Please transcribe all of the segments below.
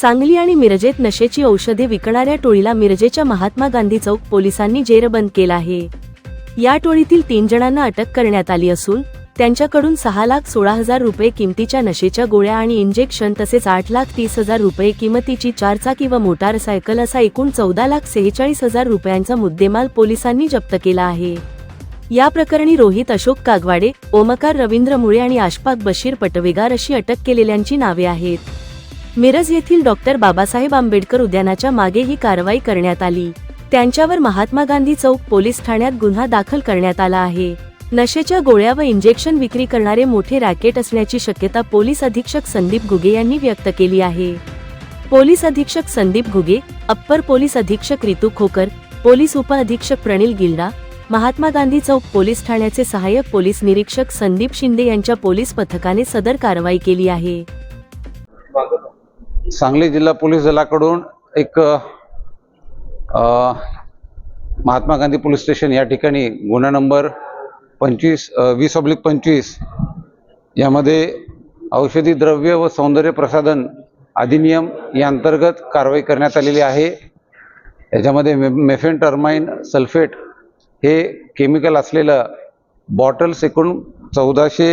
सांगली आणि मिरजेत नशेची औषधे विकणाऱ्या टोळीला मिरजेच्या महात्मा गांधी चौक पोलिसांनी जेरबंद केला आहे. या टोळीतील तीन जणांना अटक करण्यात आली असून त्यांच्याकडून सहा लाख सोळा हजार रुपये किमतीच्या नशेच्या गोळ्या आणि इंजेक्शन तसेच आठ लाख तीस हजार रुपये किमतीची चारचाकी व मोटारसायकल असा एकूण चौदा लाख सेहेचाळीस हजार रुपयांचा मुद्देमाल पोलिसांनी जप्त केला आहे. या प्रकरणी रोहित अशोक कागवाडे ओमकार रवींद्र मुळे आणि आशपाक बशीर पटवेगार अशी अटक केलेल्यांची नावे आहेत. मिरज येथील डॉक्टर बाबासाहेब आंबेडकर उद्यानाच्या मागे ही कारवाई करण्यात आली. त्यांच्यावर महात्मा गांधी चौक पोलीस ठाण्यात गुन्हा दाखल करण्यात आला आहे. नशेच्या गोळ्या व इंजेक्शन विक्री करणारे मोठे रॅकेट असण्याची शक्यता पोलीस अधीक्षक संदीप घुगे यांनी व्यक्त केली आहे. पोलीस अधीक्षक संदीप घुगे अप्पर पोलीस अधीक्षक रितू खोकर पोलीस उपअधीक्षक प्रणिल गिल्डा महात्मा गांधी चौक पोलीस ठाण्याचे सहाय्यक पोलीस निरीक्षक संदीप शिंदे यांच्या पोलीस पथकाने सदर कारवाई केली आहे. सांगली जिल्हा पोलीस दलाकडून एक महात्मा गांधी पोलीस स्टेशन या ठिकाणी गुन्हा नंबर पंचवीस वीस ऑब्लिक पंचवीस यामध्ये औषधी द्रव्य व सौंदर्य प्रसाधन अधिनियम या अंतर्गत कारवाई करण्यात आलेली आहे. याच्यामध्ये मे मेफेन टर्माइन सल्फेट हे केमिकल असलेलं बॉटल्स एकूण चौदाशे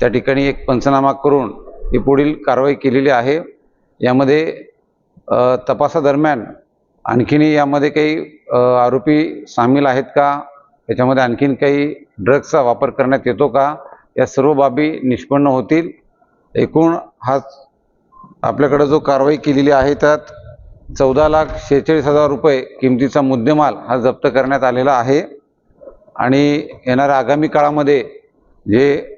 त्या ठिकाणी एक पंचनामा करून ही पुढील कारवाई केलेली आहे. यामध्ये तपासादरम्यान आणखीनही यामध्ये काही आरोपी सामील आहेत का? याच्यामध्ये आणखीन काही ड्रग्सचा वापर करण्यात येतो का? या सर्व बाबी निष्पन्न होतील. एकूण हा आपल्याकडं जो कारवाई केलेली आहे त्यात चौदा लाख शेहेचाळीस हजार रुपये किमतीचा मुद्देमाल हा जप्त करण्यात आलेला आहे. आणि येणाऱ्या आगामी काळामध्ये जे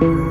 thank you